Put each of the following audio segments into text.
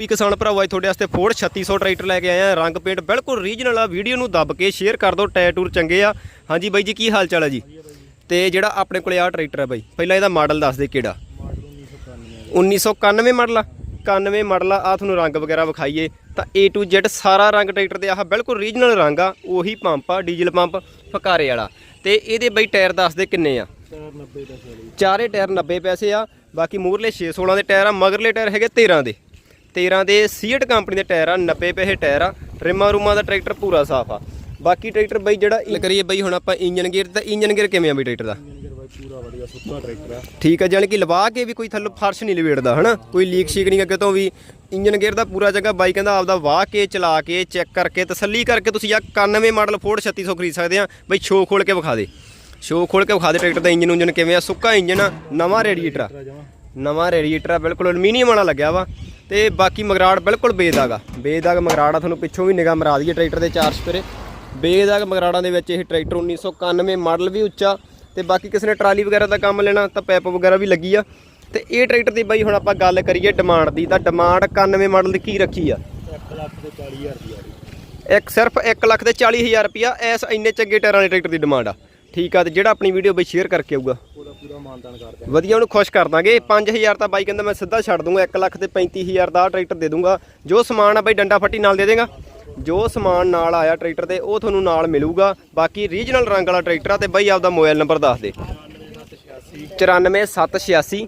ਵੀ ਕਿਸਾਨ ਭਰਾਵਾ, ਅੱਜ ਤੁਹਾਡੇ ਵਾਸਤੇ ਫੋਰਡ 3600 ਟਰੈਕਟਰ ਲੈ ਕੇ ਆਏ ਆ ਰੰਗ ਪੇਂਟ ਬਿਲਕੁਲ ਰੀਜਨਲ ਆ। ਵੀਡੀਓ ਨੂੰ ਦੱਬ ਕੇ ਸ਼ੇਅਰ ਕਰ ਦਿਓ। ਟਾਇਰ ਟੂਰ ਚੰਗੇ ਆ। ਹਾਂਜੀ ਬਾਈ ਜੀ, ਕੀ ਹਾਲ ਚਾਲ ਆ ਜੀ? ਤੇ ਜਿਹੜਾ ਆਪਣੇ ਕੋਲੇ ਆ ਟਰੈਕਟਰ ਆ ਬਾਈ, ਪਹਿਲਾਂ ਇਹਦਾ ਮਾਡਲ ਦੱਸ ਦੇ ਕਿਹੜਾ? 1991 ਮਾਡਲ ਆ। 91 ਮਾਡਲ ਆ। ਆਹ ਤੁਹਾਨੂੰ ਰੰਗ ਵਗੈਰਾ ਵਿਖਾਈਏ। ਤਾਂ A to Z ਸਾਰਾ ਰੰਗ ਟਰੈਕਟਰ ਦੇ ਆਹ ਬਿਲਕੁਲ ਰੀਜਨਲ ਰੰਗ ਆ। ਉਹੀ ਪੰਪ ਆ ਡੀਜ਼ਲ ਪੰਪ ਫਕਾਰੇ ਵਾਲਾ। ਤੇ ਇਹਦੇ ਬਈ ਟਾਇਰ ਦੱਸ ਦੇ ਕਿੰਨੇ ਆ? ਚਾਰੇ ਟਾਇਰ 90 ਪੈਸੇ ਆ। ਬਾਕੀ ਮੂਰਲੇ 616 ਦੇ ਟਾਇਰ ਆ। ਮਗਰਲੇ ਟਾਇਰ ਹੈਗੇ 13 ਦੇ। 13 ਦੇ ਸੀਟ ਕੰਪਨੀ ਦੇ ਟਾਇਰ ਆ 90 ਪੈਸੇ ਟਾਇਰ ਆ, ਰਿਮਾਂ ਰੂਮਾਂ ਦਾ ਟਰੈਕਟਰ ਪੂਰਾ ਸਾਫ਼ ਆ। ਬਾਕੀ ਟਰੈਕਟਰ ਬਈ ਜਿਹੜਾ ਇਹ ਕਰੀਏ ਬਈ ਹੁਣ ਆਪਾਂ ਇੰਜਨ ਗੇਅਰ ਤਾਂ ਇੰਜਨ ਗੇਅਰ ਕਿਵੇਂ ਆ ਬਈ ਟਰੈਕਟਰ ਦਾ? ਪੂਰਾ ਵਧੀਆ ਸੁੱਕਾ ਟਰੈਕਟਰ ਆ ਠੀਕ ਹੈ ਜਾਣੀ ਕਿ ਲਵਾ ਕੇ ਵੀ ਕੋਈ ਥੱਲੇ ਫਰਸ਼ ਨਹੀਂ ਲਵੇੜਦਾ ਹਨਾ? ਕੋਈ ਲੀਕ ਸ਼ੀਕ ਨਹੀਂ ਅੱਗੇ ਤੋਂ ਵੀ ਇੰਜਨ ਗੇਅਰ ਦਾ ਪੂਰਾ ਜਗ੍ਹਾ ਬਾਈ ਕਹਿੰਦਾ ਆਪਦਾ ਵਾਹ ਕੇ, ਚਲਾ ਕੇ ਚੈੱਕ ਕਰਕੇ, ਤਸੱਲੀ ਕਰਕੇ ਤੁਸੀਂ ਆ 91 ਮਾਡਲ ਫੋਰਡ 3600 ਖਰੀਦ ਸਕਦੇ ਆ। ਬਈ ਸ਼ੋ ਖੋਲ ਕੇ ਵਿਖਾ ਦੇ। ਸ਼ੋ ਖੋਲ ਕੇ ਵਿਖਾ ਦੇ ਟਰੈਕਟਰ ਦਾ ਇੰਜਨ ਉਂਜਨ ਕਿਵੇਂ ਆ। ਸੁੱਕਾ ਇੰਜਨ ਆ, ਨਵਾਂ ਰੇਡੀਏਟਰ ਆ। ਨਵਾਂ ਰੇਡੀਏਟਰ ਆ ਬਿਲਕੁਲ ਐਲੂਮੀਨੀਅਮ ਵਾਲਾ ਲੱਗਿਆ ਵਾ ਤੇ ਬਾਕੀ ਮਗਰਾੜ ਬਿਲਕੁਲ ਬੇਦਾਗ ਆ। ਬੇਦਾਗ ਮਗਰਾੜ ਆ ਤੁਹਾਨੂੰ ਪਿੱਛੋਂ ਵੀ ਨਿਗਾਹ ਮਰਾ ਦਈਏ ਟਰੈਕਟਰ ਦੇ ਚਾਰ ਸਪੇਰੇ ਬੇਦਾਗ ਮਗਰਾੜਾਂ ਦੇ ਵਿੱਚ ਇਹ ਟਰੈਕਟਰ 1991 ਮਾਡਲ ਵੀ ਉੱਚਾ ਤੇ ਬਾਕੀ ਕਿਸੇ ਨੇ ਟਰਾਲੀ ਵਗੈਰਾ ਦਾ ਕੰਮ ਲੈਣਾ ਤਾਂ ਪੈਪ ਵਗੈਰਾ ਵੀ ਲੱਗੀ ਆ। ਤੇ ਇਹ ਟਰੈਕਟਰ ਦੀ ਬਾਈ ਹੁਣ ਆਪਾਂ ਗੱਲ ਕਰੀਏ ਡਿਮਾਂਡ ਦੀ ਤਾਂ ਡਿਮਾਂਡ 91 ਮਾਡਲ ਦੀ ਕੀ ਰੱਖੀ ਆ? 1 ਲੱਖ ਤੇ 40000 ਰੁਪਿਆ ਇੱਕ ਸਿਰਫ 1 ਲੱਖ ਤੇ 40000 ਰੁਪਿਆ ਐਸ ਇੰਨੇ ਚੰਗੇ ਟਾਇਰਾਂ ਵਾਲੇ ਟਰੈਕਟਰ ਦੀ ਡਿਮਾਂਡ ਆ। ਠੀਕ ਆ ਤੇ ਜਿਹੜਾ ਆਪਣੀ ਵੀਡੀਓ ਬਈ ਸ਼ੇਅਰ ਕਰਕੇ ਆਊਗਾ। ਪੂਰਾ ਪੂਰਾ ਮਾਨਤਾਨ ਕਰਦੇ ਵਧੀਆ ਉਹਨੂੰ ਖੁਸ਼ ਕਰ ਦਾਂਗੇ। 5000 ਤਾਂ ਬਾਈ ਕਹਿੰਦਾ ਮੈਂ ਸਿੱਧਾ ਛੱਡ ਦੂੰਗਾ 1 ਲੱਖ ਤੇ 35000 ਦਾ ਟਰੈਕਟਰ ਦੇ ਦੂੰਗਾ। ਜੋ ਸਮਾਨ ਆ ਬਾਈ ਡੰਡਾ ਫੱਟੀ ਨਾਲ ਦੇ ਦੇਗਾ। ਜੋ ਸਮਾਨ ਨਾਲ ਆਇਆ ਟਰੈਕਟਰ ਦੇ ਉਹ ਤੁਹਾਨੂੰ ਨਾਲ ਮਿਲੂਗਾ। ਬਾਕੀ ਰੀਜਨਲ ਰੰਗ ਵਾਲਾ ਟਰੈਕਟਰ ਆ ਤੇ ਬਾਈ ਆਪਦਾ ਮੋਬਾਈਲ ਨੰਬਰ ਦੱਸ ਦੇ। 94786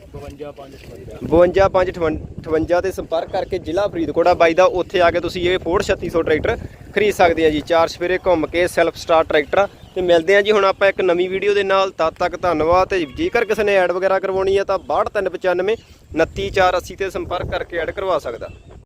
52558 ਤੇ ਸੰਪਰਕ ਕਰਕੇ ਜ਼ਿਲ੍ਹਾ ਫਰੀਦਕੋਟ ਆ ਬਾਈ ਦਾ। ਉੱਥੇ ਆ ਕੇ ਤੁਸੀਂ ਇਹ ਫੋਰਡ 3600 ਟਰੈਕਟਰ ਖਰੀਦ ਸਕਦੇ ਆ ਜੀ। ਚਾਰ ਸਫੇਰੇ ਘੁੰਮ ਕੇ ਸੈਲਫ ਸਟਾਰਟ ਟਰੈਕਟਰ ਆ। ਤੇ ਮਿਲਦੇ ਆ ਜੀ ਹੁਣ ਆਪਾਂ ਇੱਕ ਨਵੀਂ ਵੀਡੀਓ ਦੇ ਨਾਲ। ਤਦ ਤੱਕ ਧੰਨਵਾਦ ਤੇ ਜੇਕਰ ਕਿਸੇ ਨੇ ਐਡ ਵਗੈਰਾ ਕਰਵਾਉਣੀ ਆ ਤਾਂ 62395 29480 ਤੇ ਸੰਪਰਕ ਕਰਕੇ ਐਡ ਕਰਵਾ ਸਕਦਾ।